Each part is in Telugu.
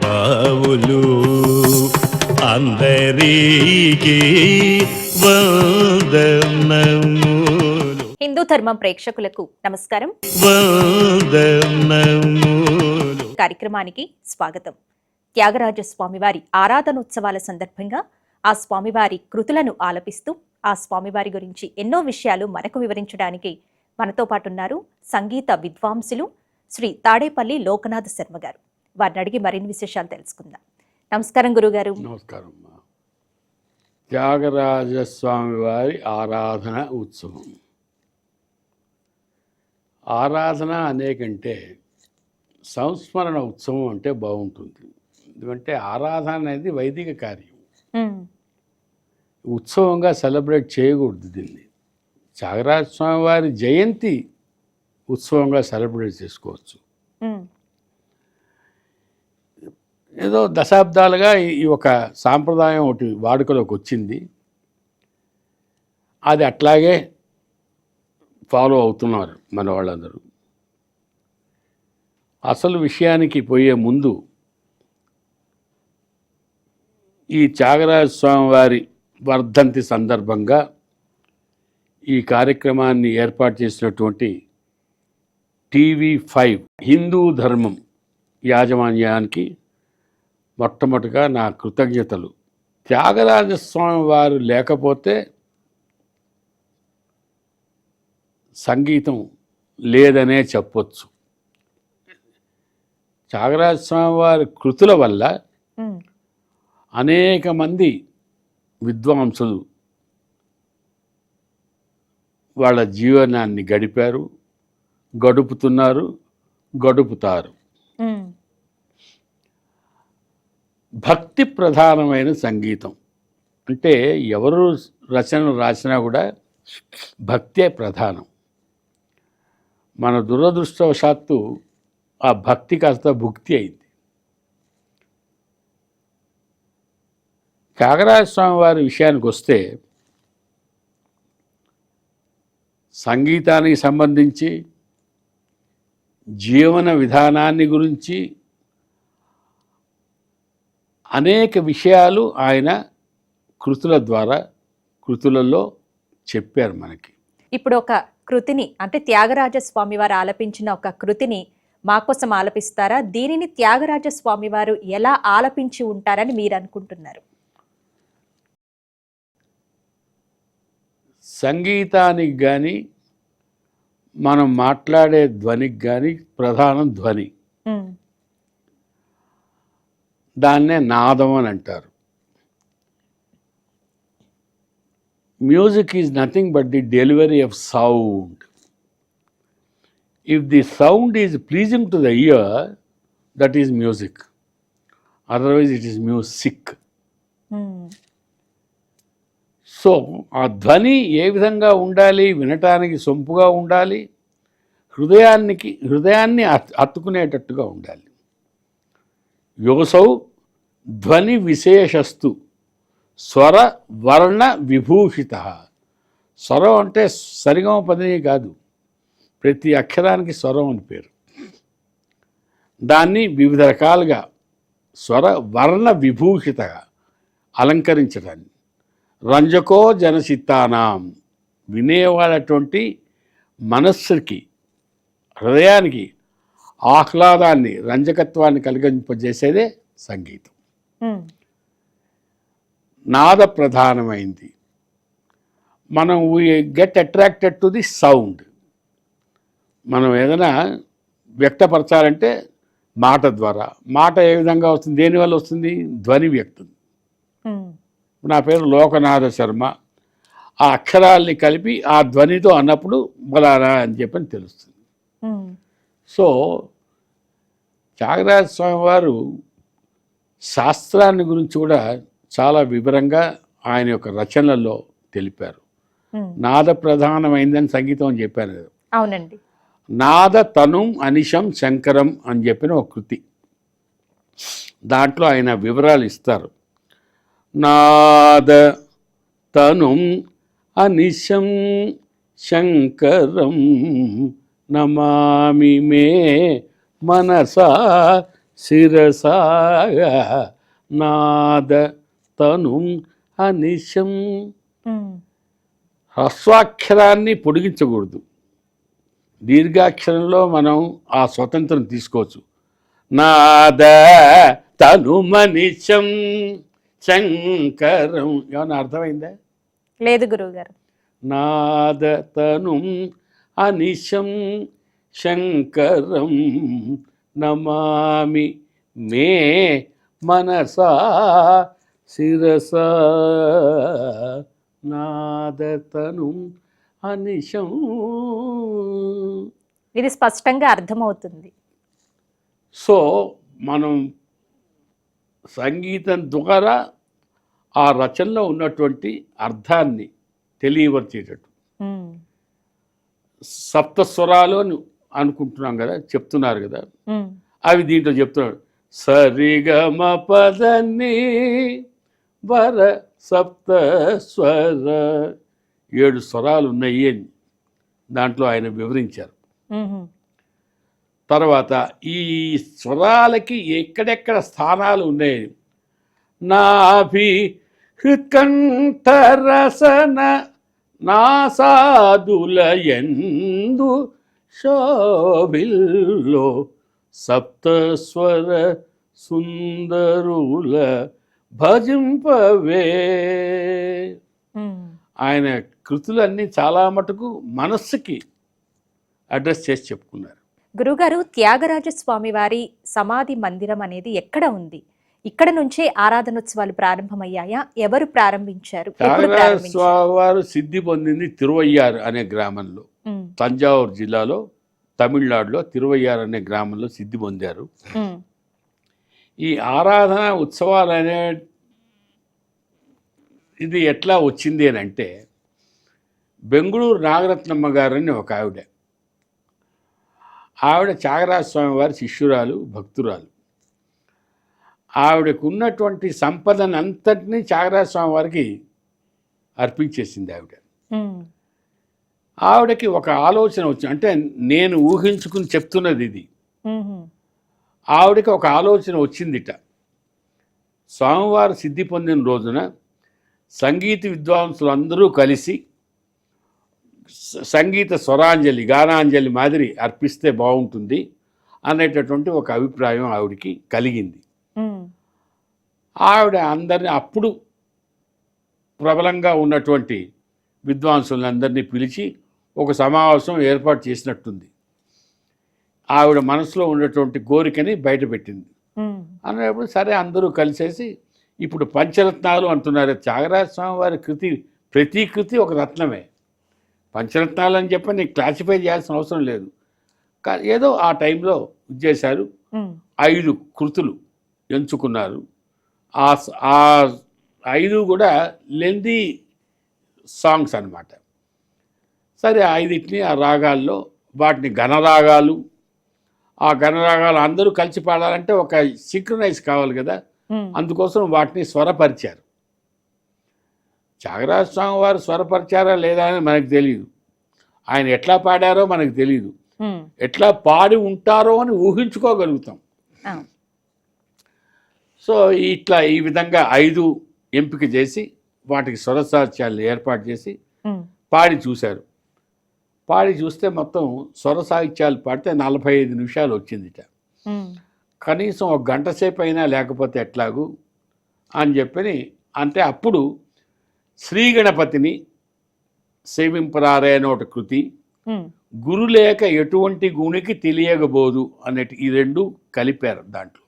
బావులు అందరికీ వందనములు. హిందూ ధర్మం ప్రేక్షకులకు నమస్కారం. వందనములు. కార్యక్రమానికి స్వాగతం. త్యాగరాజ స్వామివారి ఆరాధనోత్సవాల సందర్భంగా ఆ స్వామివారి కృతులను ఆలపిస్తూ ఆ స్వామివారి గురించి ఎన్నో విషయాలు మనకు వివరించడానికి మనతో పాటు ఉన్నారు సంగీత విద్వాంసులు శ్రీ తాడేపల్లి లోకనాథ్ శర్మ గారు. వారిని అడిగి మరిన్ని విశేషాలు తెలుసుకుందాం. నమస్కారం గురుగారు. నమస్కారం త్యాగరాజస్వామి వారి ఆరాధన ఉత్సవం. ఆరాధన అనేకంటే సంస్మరణ ఉత్సవం అంటే బాగుంటుంది. ఎందుకంటే ఆరాధన అనేది వైదిక కార్యం. ఉత్సవంగా సెలబ్రేట్ చేయకూడదు దీన్ని. త్యాగరాజ స్వామి వారి జయంతి ఉత్సవంగా సెలబ్రేట్ చేసుకోవచ్చు. ఏదో దశాబ్దాలుగా ఈ ఒక సాంప్రదాయం ఒకటి వాడుకలోకి వచ్చింది. అది అట్లాగే ఫాలో అవుతున్నారు మన వాళ్ళందరూ. అసలు విషయానికి పోయే ముందు ఈ త్యాగరాజ స్వామి వారి వర్ధంతి సందర్భంగా ఈ కార్యక్రమాన్ని ఏర్పాటు చేసినటువంటి టీవీ ఫైవ్ హిందూ ధర్మం యాజమాన్యానికి మొట్టమొదటిగా నా కృతజ్ఞతలు. త్యాగరాజస్వామి వారు లేకపోతే సంగీతం లేదనే చెప్పొచ్చు. త్యాగరాజస్వామి వారి కృతుల వల్ల అనేక మంది విద్వాంసులు వాళ్ళ జీవనాన్ని గడిపారు. గడుపుతున్నారు గడుపుతారు. భక్తి ప్రధానమైన సంగీతం. అంటే ఎవరు రచనలు రాసినా కూడా భక్తే ప్రధానం. మన దురదృష్టవశాత్తు ఆ భక్తి కాస్త భుక్తి అయింది. స్వామి వారి విషయానికి వస్తే సంగీతానికి సంబంధించి జీవన విధానాన్ని గురించి అనేక విషయాలు ఆయన కృతుల ద్వారా కృతులలో చెప్పారు మనకి. ఇప్పుడు ఒక కృతిని అంటే త్యాగరాజ స్వామి వారు ఆలపించిన ఒక కృతిని మా కోసం ఆలపిస్తారా? దీనిని త్యాగరాజ స్వామి వారు ఎలా ఆలపించి ఉంటారని మీరు అనుకుంటున్నారు? సంగీతానికి కానీ మనం మాట్లాడే ధ్వనికి కానీ ప్రధానం ధ్వని. దాన్నే నాదం అని అంటారు. Music is nothing but the delivery of sound. If the sound is pleasing to the ear that is music. Otherwise it is music. So ఆ ధ్వని ఏ విధంగా ఉండాలి? వినటానికి సొంపుగా ఉండాలి? హృదయానికి హృదయాన్ని అత్తుకునేటట్టుగా ఉండాలి. యోసౌ ధ్వని విశేషస్తు స్వర వర్ణ విభూషిత. స్వరం అంటే సరిగమ పదని కాదు ప్రతి అక్షరానికి స్వరం అని పేరు. దాన్ని వివిధ రకాలుగా స్వర వర్ణ విభూషితగా అలంకరించడాన్ని. రంజకో జనచిత్తానాం వినేవాళ్ళటువంటి మనస్సుకి హృదయానికి ఆహ్లాదాన్ని రంజకత్వాన్ని కలిగింపజేసేదే సంగీతం. నాద ప్రధానమైంది. మనం get attracted to the sound. మనం ఏదైనా వ్యక్తపరచాలంటే మాట ద్వారా. మాట ఏ విధంగా వస్తుంది? దేనివల్ల వస్తుంది? ధ్వని వ్యక్తం. నా పేరు లోకనాథ శర్మ. ఆ అక్షరాల్ని కలిపి ఆ ధ్వనితో అన్నప్పుడు బలారా అని చెప్పని తెలుస్తుంది. సో త్యాగరాజ స్వామి వారు శాస్త్రాన్ని గురించి కూడా చాలా వివరంగా ఆయన యొక్క రచనలలో తెలిపారు. నాద ప్రధానమైందని సంగీతం అని చెప్పాను కదా. అవునండి. నాద తనుం అనిశం శంకరం అని చెప్పిన ఒక కృతి. దాంట్లో ఆయన వివరాలు ఇస్తారు. నాద తనుం అనిశం శంకరం నమామి మే మనసా శిరసా నాద తను అనిశం. హ్రస్వాక్షరాన్ని పొడిగించకూడదు. దీర్ఘాక్షరంలో మనం ఆ స్వతంత్రం తీసుకోవచ్చు. నాద తను మనిషం శంకరం. ఏమన్నా అర్థమైందా? లేదు గురువు గారు నాద తను అనిశం శంకరం నమామి. మే మనసా శిరస. నాదతను అనిశం. ఇది స్పష్టంగా అర్థమవుతుంది. సో మనం సంగీతం ద్వారా ఆ రచనలో ఉన్నటువంటి అర్థాన్ని తెలియవచ్చేటట్టు ఉమ్, సప్త స్వరాలు అని అనుకుంటున్నాం కదా చెప్తున్నారు కదా. అవి దీంట్లో చెప్తున్నాడు సరిగమ పదని వర సప్త స్వర. ఏడు స్వరాలు ఉన్నాయి అని దాంట్లో ఆయన వివరించారు. తర్వాత ఈ స్వరాలకి ఎక్కడెక్కడ స్థానాలు ఉన్నాయి? నాభి హృత్కంఠరసన ఎందు శోభిల్లో సప్తస్వర సుందరుల భజింపవే. ఆయన కృతులన్నీ చాలా మటుకు మనస్సుకి అడ్రస్ చేసి చెప్పుకున్నారు. గురుగారు త్యాగరాజ స్వామి వారి సమాధి మందిరం అనేది ఎక్కడ ఉంది? ఇక్కడ నుంచే ఆరాధనోత్సవాలు ప్రారంభమయ్యాయా? ఎవరు ప్రారంభించారు? ఎప్పుడు త్యాగరాజ ప్రారంభించారు? స్వామి వారు సిద్ధి పొందింది తిరువయ్యారు అనే గ్రామంలో. తంజావూరు జిల్లాలో తమిళనాడులో తిరువయ్యారు అనే గ్రామంలో సిద్ధి పొందారు. ఈ ఆరాధన ఉత్సవాలు అనే ఇది ఎట్లా వచ్చింది అని అంటే బెంగుళూరు నాగరత్నమ్మ గారని ఒక ఆవిడ. ఆవిడ త్యాగరాజ స్వామి వారి శిష్యురాలు భక్తురాలు. ఆవిడకు ఉన్నటువంటి సంపదను అంతటినీ త్యాగరాజ స్వామి వారికి అర్పించేసింది ఆవిడ. ఆవిడకి ఒక ఆలోచన వచ్చింది. అంటే నేను ఊహించుకుని చెప్తున్నది ఇది. ఆవిడకి ఒక ఆలోచన వచ్చిందిట. స్వామివారు సిద్ధి పొందిన రోజున సంగీత విద్వాంసులు అందరూ కలిసి సంగీత స్వరాంజలి గానాంజలి మాదిరి అర్పిస్తే బాగుంటుంది అనేటటువంటి ఒక అభిప్రాయం ఆవిడికి కలిగింది. ఆవిడ అందరిని అప్పుడు ప్రబలంగా ఉన్నటువంటి విద్వాంసులందరినీ పిలిచి ఒక సమావేశం ఏర్పాటు చేసినట్టుంది. ఆవిడ మనసులో ఉన్నటువంటి కోరికని బయటపెట్టింది అన్నప్పుడు సరే అందరూ కలిసేసి ఇప్పుడు పంచరత్నాలు అంటున్నారు. త్యాగరాజ స్వామి వారి కృతి ప్రతి కృతి ఒక రత్నమే. పంచరత్నాలు అని చెప్పి నీకు క్లాసిఫై చేయాల్సిన అవసరం లేదు. కానీ ఏదో ఆ టైంలో చేశారు ఐదు కృతులు ఎంచుకున్నారు. ఆ ఐదు కూడా లెందీ సాంగ్స్ అన్నమాట. సరే ఐదింటిని ఆ రాగాల్లో వాటిని ఘనరాగాలు ఆ ఘనరాగాలు అందరూ కలిసి పాడాలంటే ఒక సింక్రనైజ్ కావాలి కదా. అందుకోసం వాటిని స్వరపరిచారు. త్యాగరాజ స్వామి వారు స్వరపరిచారా లేదా అని మనకు తెలియదు ఆయన ఎట్లా పాడారో మనకు తెలియదు ఎట్లా పాడి ఉంటారో అని ఊహించుకోగలుగుతాం. సో ఇట్లా ఈ విధంగా ఐదు ఎంపిక చేసి వాటికి స్వరసాహిత్యాలు ఏర్పాటు చేసి పాడి చూశారు. పాడి చూస్తే మొత్తం స్వర సాహిత్యాలు పాడితే నలభై ఐదు నిమిషాలు వచ్చిందిట. కనీసం ఒక గంట సేపు అయినా లేకపోతే ఎట్లాగు అని చెప్పని అంటే అప్పుడు శ్రీ గణపతిని సేవింపరారే అనే ఒక కృతి. గురు లేక ఎటువంటి గుణికి తెలియగబోదు అనేటి ఈ రెండు కలిపారు దాంట్లో.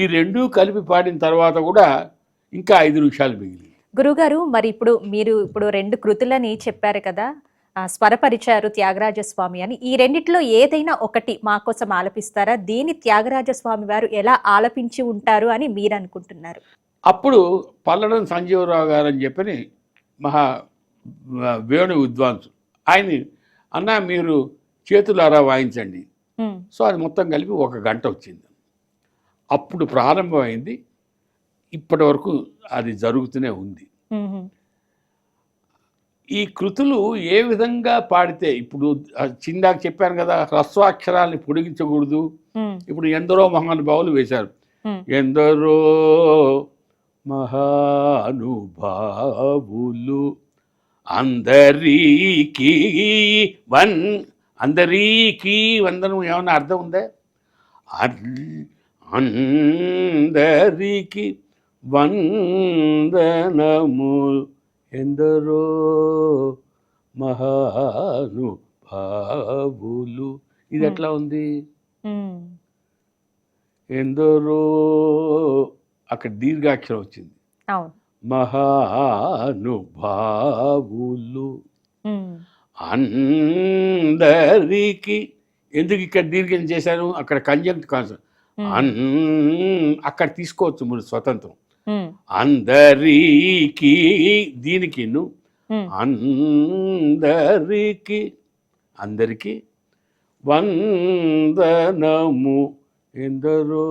ఈ రెండు కలిపి పాడిన తర్వాత కూడా ఇంకా ఐదు నిమిషాలు మిగిలింది. గురుగారు మరి ఇప్పుడు మీరు ఇప్పుడు రెండు కృతులని చెప్పారు కదా స్వరపరిచారు త్యాగరాజ స్వామి అని. ఈ రెండిట్లో ఏదైనా ఒకటి మా కోసం ఆలపిస్తారా? దీని త్యాగరాజ స్వామి వారు ఎలా ఆలపించి ఉంటారు అని మీరు అనుకుంటున్నారు? అప్పుడు పల్లడం సంజీవరావు గారు అని చెప్పని మహా వేణు విద్వాంసులు ఆయన అన్న మీరు చేతులారా వాయించండి. సో అది మొత్తం కలిపి ఒక గంట వచ్చింది. అప్పుడు ప్రారంభమైంది. ఇప్పటి వరకు అది జరుగుతూనే ఉంది. ఈ కృతులు ఏ విధంగా పాడితే ఇప్పుడు చిందాక చెప్పాను కదా హ్రస్వాక్షరాల్ని పొడిగించకూడదు. ఇప్పుడు ఎందరో మహానుభావులు వేశారు. ఎందరో మహానుభావులు. అందరికీ వన్ అందరికీ వందనం ఏమన్నా అర్థం ఉందా? అందరికీ వందనము. ఎందరో మహానుభావులు. ఇది ఎట్లా ఉంది? ఎందరో అక్కడ దీర్ఘాక్షరం వచ్చింది. మహానుభావులు అందరికి ఎందుకు ఇక్కడ దీర్ఘం చేశాను అక్కడ కంజంక్ట్ అన్ అక్కడ తీసుకోవచ్చు మీరు స్వతంత్రం. అందరికి దీనికి అందరికి అందరికి వందనము ఎందరో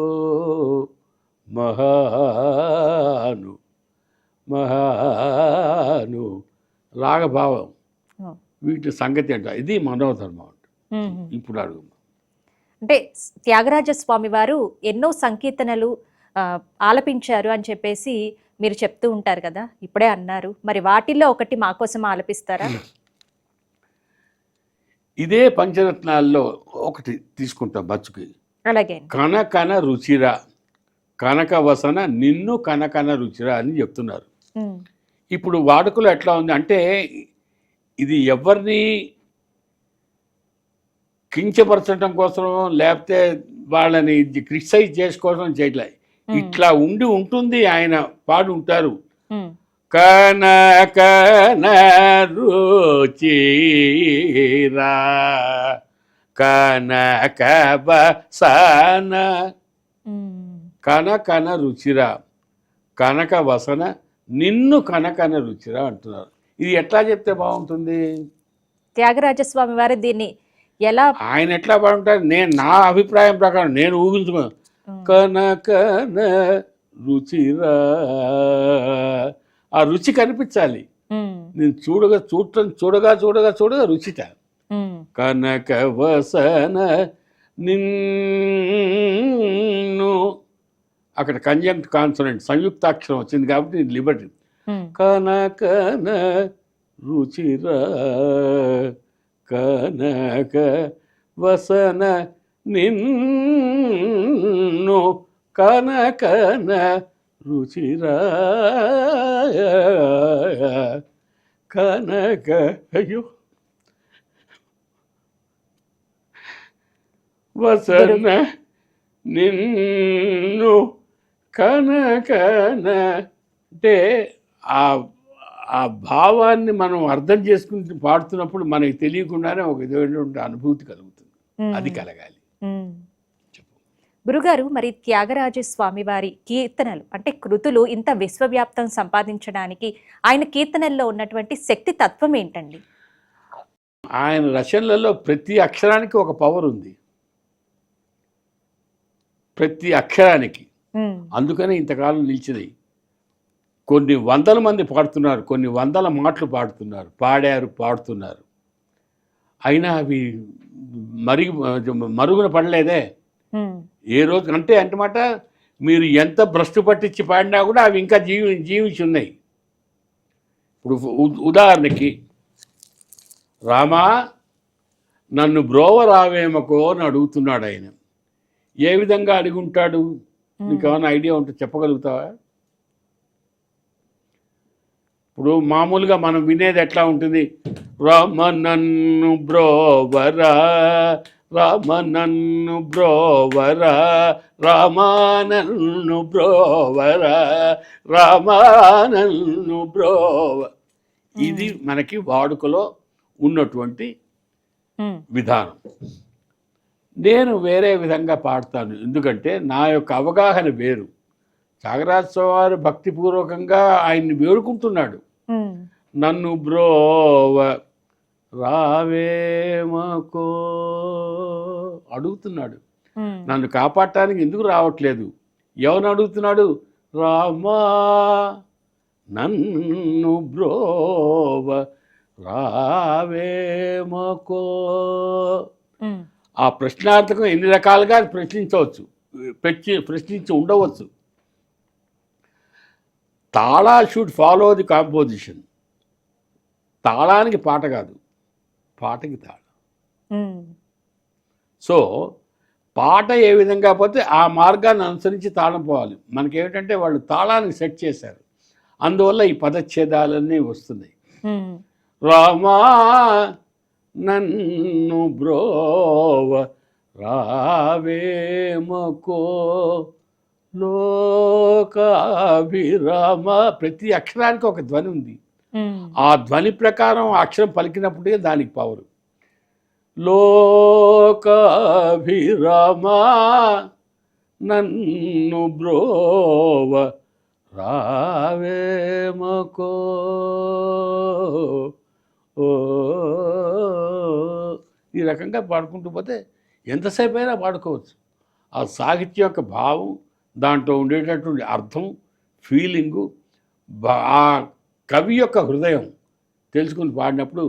మహాను మహాను. రాగభావం. వీటి సంగతి అంట. ఇది మనోధర్మం అంట. ఇప్పుడు అడుగు అంటే త్యాగరాజ స్వామి వారు ఎన్నో సంకీర్తనలు ఆలపించారు అని చెప్పేసి మీరు చెప్తూ ఉంటారు కదా. ఇప్పుడే అన్నారు. మరి వాటిల్లో ఒకటి మా కోసం ఆలపిస్తారా? ఇదే పంచరత్నాల్లో ఒకటి తీసుకుంటాం బచ్చుకి. అలాగే కనకన రుచిర కనక వసన నిన్ను కనకన రుచిర అని చెప్తున్నారు. ఇప్పుడు వాడుకలో ఎట్లా ఉంది? అంటే ఇది ఎవరిని కించపరచడం కోసం లేకపోతే వాళ్ళని క్రిటిసైజ్ చేసుకోవడం చేయట్లే. ఇట్లా ఉండి ఉంటుంది ఆయన పాడు ఉంటారు. కనకన రుచిరా కనక ఉమ్, కనకన రుచిరా కనక వసన నిన్ను కనకన రుచిరా అంటున్నారు. ఇది ఎట్లా చెప్తే బాగుంటుంది? త్యాగరాజ స్వామి వారు దీన్ని ఎలా ఆయన ఎట్లా బాగుంటారు? నేను నా అభిప్రాయం ప్రకారం నేను ఊహించుకో ఉమ్, కనకన రుచిరా ఆ రుచి కనిపించాలి. నేను చూడగా చూడటం చూడగా చూడగా చూడగా రుచిట. కనక వసన నిన్ను అక్కడ కంజంక్ట్ కాన్సనెంట్ సంయుక్తాక్షరం వచ్చింది కాబట్టి లిబర్టీ. ఉమ్, కనకన రుచిర కనక వసన నిన్ను కనకన రుచిర కనక అయ్యో. వసన నిన్ను కనకన అంటే ఆ ఆ భావాన్ని మనం అర్థం చేసుకుని పాడుతున్నప్పుడు మనకి తెలియకుండానే ఒక విధమైనటువంటి అనుభూతి కలుగుతుంది. అది కలగాలి. గురుగారు మరి త్యాగరాజ స్వామి వారి కీర్తనలు అంటే కృతులు ఇంత విశ్వవ్యాప్తం సంపాదించడానికి ఆయన కీర్తనల్లో ఉన్నటువంటి శక్తి తత్వం ఏంటండి? ఆయన రచనలలో ప్రతి అక్షరానికి ఒక పవర్ ఉంది. ప్రతి అక్షరానికి. అందుకనే ఇంతకాలం నిలిచినాయి కొన్ని వందల మంది పాడుతున్నారు కొన్ని వందల మాటలు పాడుతున్నారు పాడారు పాడుతున్నారు. అయినా అవి మరిగి మరుగున పడలేదే. ఏ రోజు అంటే అంటమాట మీరు ఎంత భ్రష్టు పట్టించి పాడినా కూడా అవి ఇంకా జీవి జీవించి ఉన్నాయి. ఇప్పుడు ఉదాహరణకి రామా నన్ను బ్రోవ రావేమకో అని అడుగుతున్నాడు ఆయన. ఏ విధంగా అడుగుంటాడు నీకు ఏమైనా ఐడియా ఉంటే చెప్పగలుగుతావా? ఇప్పుడు మామూలుగా మనం వినేది ఎట్లా ఉంటుంది? రామ నన్ను బ్రోవరా రామ నన్ను బ్రోవరా రామ నన్ను బ్రోవరా రామ నన్ను బ్రోవ. ఇది మనకి వాడుకలో ఉన్నటువంటి విధానం. నేను వేరే విధంగా పాడతాను. ఎందుకంటే నా యొక్క అవగాహన వేరు. వారు భక్తిపూర్వకంగా ఆయన్ని వేడుకుంటున్నాడు. నన్ను బ్రోవ రావేమకో అడుగుతున్నాడు. నన్ను కాపాడటానికి ఎందుకు రావట్లేదు? ఎవరిని అడుగుతున్నాడు? రామా నన్ను బ్రోవ రావేమకో ఆ ప్రశ్నార్థకం ఎన్ని రకాలుగా ప్రశ్నించవచ్చు? ప్రశ్ని ప్రశ్నించి ఉండవచ్చు. Tala should follow the composition తాళానికి పాట కాదు. పాటకి తాళం. సో పాట ఏ విధంగా పోతే ఆ మార్గాన్ని అనుసరించి తాళం పోవాలి. మనకేమిటంటే వాళ్ళు తాళాన్ని సెట్ చేశారు. అందువల్ల ఈ పదచ్ఛేదాలన్నీ వస్తున్నాయి. రామా నన్ను బ్రోవ రావేమకో లోకాభిరామ. ప్రతి అక్షరానికి ఒక ధ్వని ఉంది. ఆ ధ్వని ప్రకారం అక్షరం పలికినప్పుడే దానికి పవరు. లోకాభిరామ నన్ను బ్రోవ రావేమకో. ఓ ఈ రకంగా పాడుకుంటూ పోతే ఎంతసేపు అయినా పాడుకోవచ్చు. ఆ సాహిత్యం యొక్క భావం దాంట్లో ఉండేటటువంటి అర్థం ఫీలింగు బా- ఆ కవి యొక్క హృదయం తెలుసుకుని పాడినప్పుడు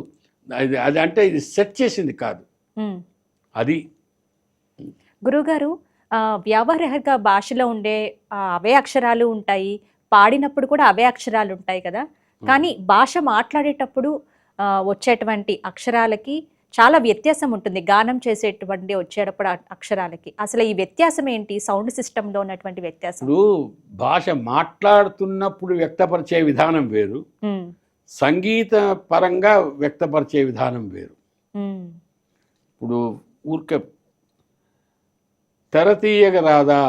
అది అది అంటే ఇది సెట్ చేసింది కాదు. అది గురువుగారు ఆ, వ్యావహారిక భాషలో ఉండే ఆ, అవే అక్షరాలు ఉంటాయి. పాడినప్పుడు కూడా అవే అక్షరాలు ఉంటాయి కదా. కానీ భాష మాట్లాడేటప్పుడు వచ్చేటువంటి అక్షరాలకి చాలా వ్యత్యాసం ఉంటుంది. గానం చేసేటువంటి వచ్చేటప్పుడు అక్షరాలకి. అసలు ఈ వ్యత్యాసం ఏంటి? సౌండ్ సిస్టంలో ఉన్నటువంటి వ్యత్యాసం? ఇప్పుడు భాష మాట్లాడుతున్నప్పుడు వ్యక్తపరిచే విధానం వేరు. సంగీత పరంగా వ్యక్తపరిచే విధానం వేరు. ఇప్పుడు ఊరికే తెర తీయగ రాదా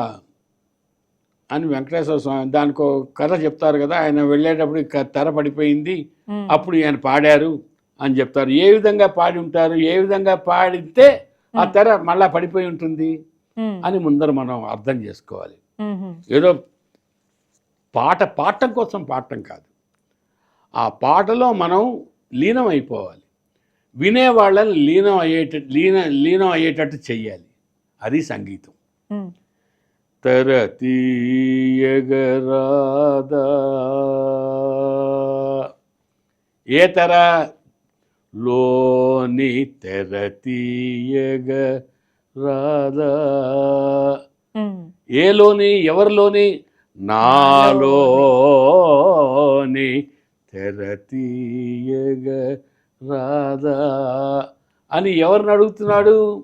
అని వెంకటేశ్వర స్వామి దానికి కథ చెప్తారు కదా ఆయన వెళ్ళేటప్పుడు తెర పడిపోయింది. అప్పుడు ఆయన పాడారు. అని చెప్తారు. ఏ విధంగా పాడి ఉంటారు? ఏ విధంగా పాడితే ఆ తెర మళ్ళా పడిపోయి ఉంటుంది? అని ముందర మనం అర్థం చేసుకోవాలి. ఏదో పాట పాడటం కోసం పాడటం కాదు. ఆ పాటలో మనం లీనం అయిపోవాలి. వినేవాళ్ళని లీనం అయ్యేటట్టు లీన లీనం అయ్యేటట్టు చెయ్యాలి. అది సంగీతం. తెర తీయగరాదా? ఏ తెర లోని తెర తీయగ రాదా ఏలోని ఎవరిలోని? నాలోని తెర తీయగ రాదా అని ఎవరిని అడుగుతున్నాడు?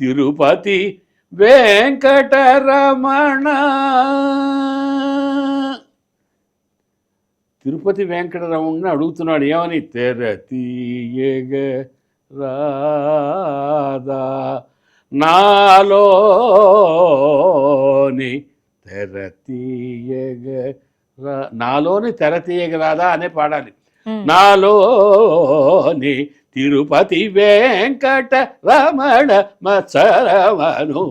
తిరుపతి వెంకటరమణ. తిరుపతి వెంకటరమణని అడుగుతున్నాడు ఏమని? తెర తీయగ రాదా నాలోని తెర తీయగ రా నాలోని తెర తీయగ రాదా అనే పాడాలి. నాలోని తిరుపతి వెంకట రమణ మత్సరమను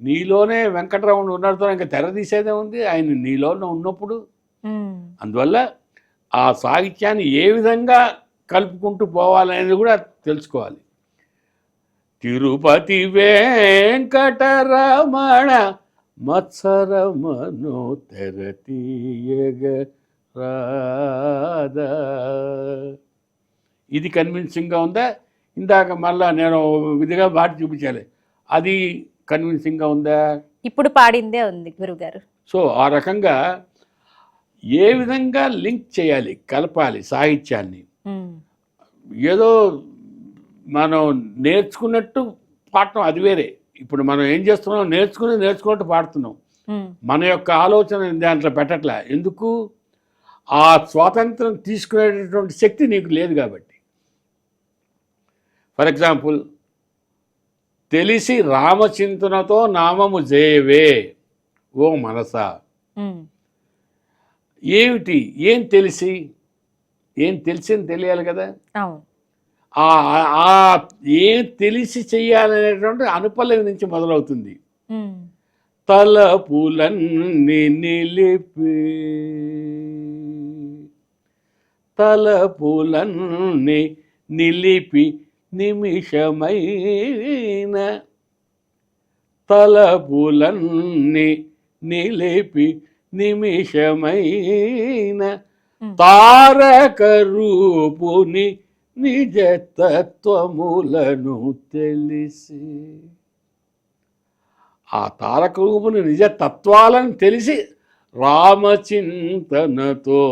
నీలోనే వెంకటరమణ ఉన్నతో ఇంకా తెర తీసేదే ఉంది ఆయన నీలోనే ఉన్నప్పుడు అందువల్ల ఆ సాహిత్యాన్ని ఏ విధంగా కలుపుకుంటూ పోవాలనేది కూడా తెలుసుకోవాలి. తిరుపతి వెంకటరమణ మత్సరమను తెర తీయగ రాదా ఇది కన్విన్సింగ్గా ఉందా? ఇందాక మళ్ళా నేను విధిగా బాటి చూపించాలి. అది కన్విన్సింగ్గా ఉందా? ఇప్పుడు పాడిందే ఉంది గురుగారు. సో ఆ రకంగా ఏ విధంగా లింక్ చేయాలి కలపాలి సాహిత్యాన్ని? ఏదో మనం నేర్చుకున్నట్టు పాడటం అది వేరే. ఇప్పుడు మనం ఏం చేస్తున్నాం? నేర్చుకుని నేర్చుకున్నట్టు పాడుతున్నాం. మన యొక్క ఆలోచన దాంట్లో పెట్టట్లే? ఎందుకు? ఆ స్వాతంత్రం తీసుకునేటటువంటి శక్తి నీకు లేదు కాబట్టి. ఫర్ ఎగ్జాంపుల్ తెలిసి రామచింతనతో నామము జయవే ఓ మనసా. ఏమిటి? ఏం తెలిసి? ఏం తెలిసింది తెలియాలి కదా? ఆ ఆ ఏం తెలిసి చెయ్యాలనేటువంటి అనుపల్లవి నుంచి మొదలవుతుంది. తలపులన్నీ నిలిపి తలపులన్నీ నిలిపి నిమిషమైన తలపులన్నీ నిలిపి నిమిషమైన తారక రూపుని నిజతత్వములను తెలిసి ఆ తారక రూపుని నిజ తత్వాలను తెలిసి రామచింతనతో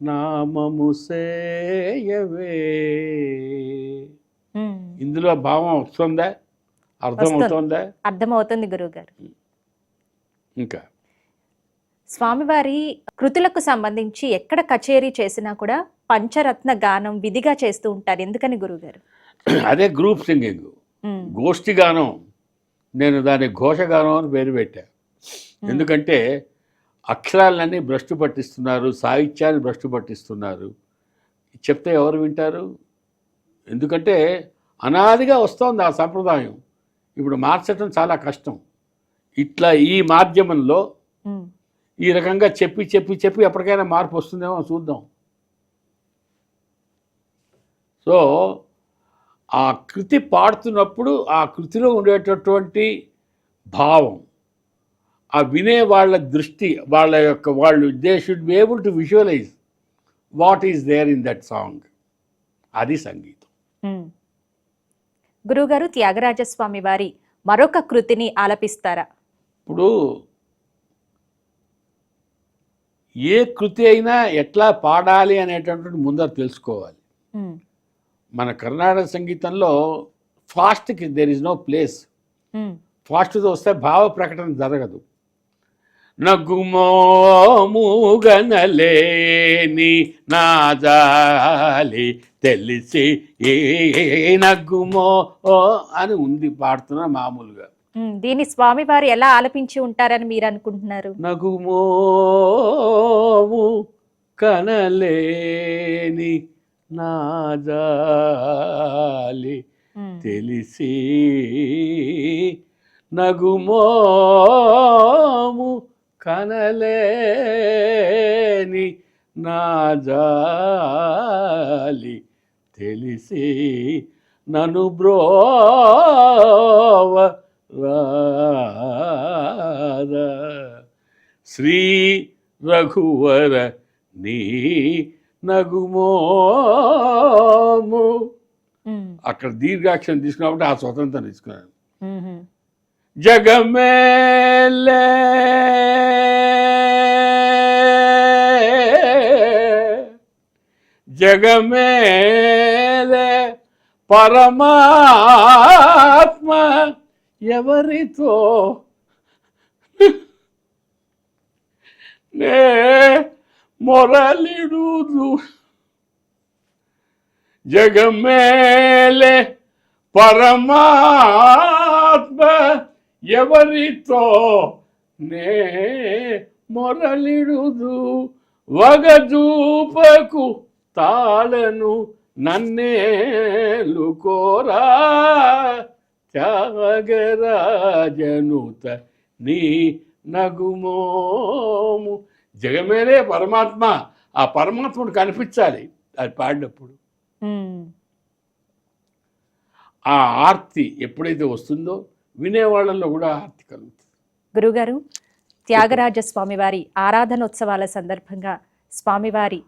నామము సేయవే. ఇందులో భావం వస్తుందా? అర్థం వస్తుంది. అవుతుందా? అర్థమవుతుంది గురువుగారు. ఇంకా స్వామివారి కృతులకు సంబంధించి ఎక్కడ కచేరీ చేసినా కూడా పంచరత్న గానం విధిగా చేస్తూ ఉంటారు. ఎందుకని గురువుగారు? అదే గ్రూప్ సింగింగ్. గోష్ఠి గానం. నేను దాని ఘోషగానం అని పేరు పెట్టా. ఎందుకంటే అక్షరాలన్నీ భ్రష్టు పట్టిస్తున్నారు సాహిత్యాన్ని భ్రష్టు పట్టిస్తున్నారు. చెప్తే ఎవరు వింటారు? ఎందుకంటే అనాదిగా వస్తోంది ఆ సంప్రదాయం. ఇప్పుడు మార్చడం చాలా కష్టం. ఇట్లా ఈ మాధ్యమంలో ఈ రకంగా చెప్పి చెప్పి చెప్పి ఎప్పటికైనా మార్పు వస్తుందేమో చూద్దాం. సో ఆ కృతి పాడుతున్నప్పుడు ఆ కృతిలో ఉండేటటువంటి భావం ఆ వినే వాళ్ళ దృష్టి వాళ్ళ యొక్క వాళ్ళు they should be able to visualise what is there in that song అది సంగీతం. ఉమ్. గురువుగారు త్యాగరాజస్వామి వారి మరొక కృతిని ఆలపిస్తారా? ఇప్పుడు ఏ కృతి అయినా ఎట్లా పాడాలి అనేటటువంటి ముందర తెలుసుకోవాలి. మన కర్ణాటక సంగీతంలో ఫాస్ట్కి దెర్ ఇస్ నో ప్లేస్ ఫాస్ట్తో వస్తే భావ ప్రకటన జరగదు. నగ్గుమోముగనలేని నాజాలి తెలిసి ఏ నగ్గుమో అని ఉంది పాడుతున్నా మామూలుగా. దీన్ని స్వామివారు ఎలా ఆలపించి ఉంటారని మీరు అనుకుంటున్నారు? నగుమోము కనలేని నాజాలి తెలిసి నగుమోము కనలేని నాజాలి తెలిసి నను బ్రోవ రాధ శ్రీ రఘువర నీ నగుమోము. అక్కడ దీర్ఘాక్షరం తీసుకున్నప్పుడు ఆ స్వతంత్రం తీసుకున్నాను. జగమేలే. జగమేలే. పరమాత్మ ఎవరితో? నే మొరలిడుదు జగమేలే పరమాత్మ ఎవరితో? నే మొరలిడుదు వగజూపకు తాళను నన్నేలు కోరా. త్యాగరాజనుత నీ నగుమోము. జగమేలే పరమాత్మ ఆ పరమాత్ముడు కనిపించాలి అది పాడినప్పుడు. ఆ ఆర్తి ఎప్పుడైతే వస్తుందో వినేవాళ్ళల్లో కూడా ఆర్తి కలుగుతుంది. గురుగారు త్యాగరాజ స్వామివారి ఆరాధనోత్సవాల సందర్భంగా స్వామివారి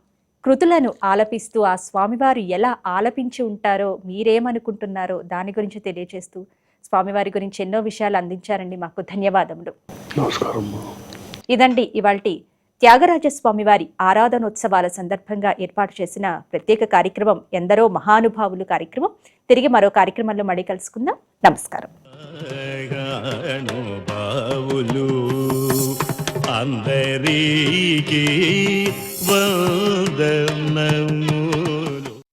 కృతులను ఆలపిస్తూ ఆ స్వామివారు ఎలా ఆలపించి ఉంటారో మీరేమనుకుంటున్నారో దాని గురించి తెలియజేస్తూ స్వామివారి గురించి ఎన్నో విషయాలు అందించారండి. మాకు ధన్యవాదములు. నమస్కారం. ఇదండి ఇవాల్టి త్యాగరాజ స్వామివారి ఆరాధనోత్సవాల సందర్భంగా ఏర్పాటు చేసిన ప్రత్యేక కార్యక్రమం ఎందరో మహానుభావులు కార్యక్రమం. తిరిగి మరో కార్యక్రమంలో మళ్ళీ కలుసుకుందాం. నమస్కారం. văd de meu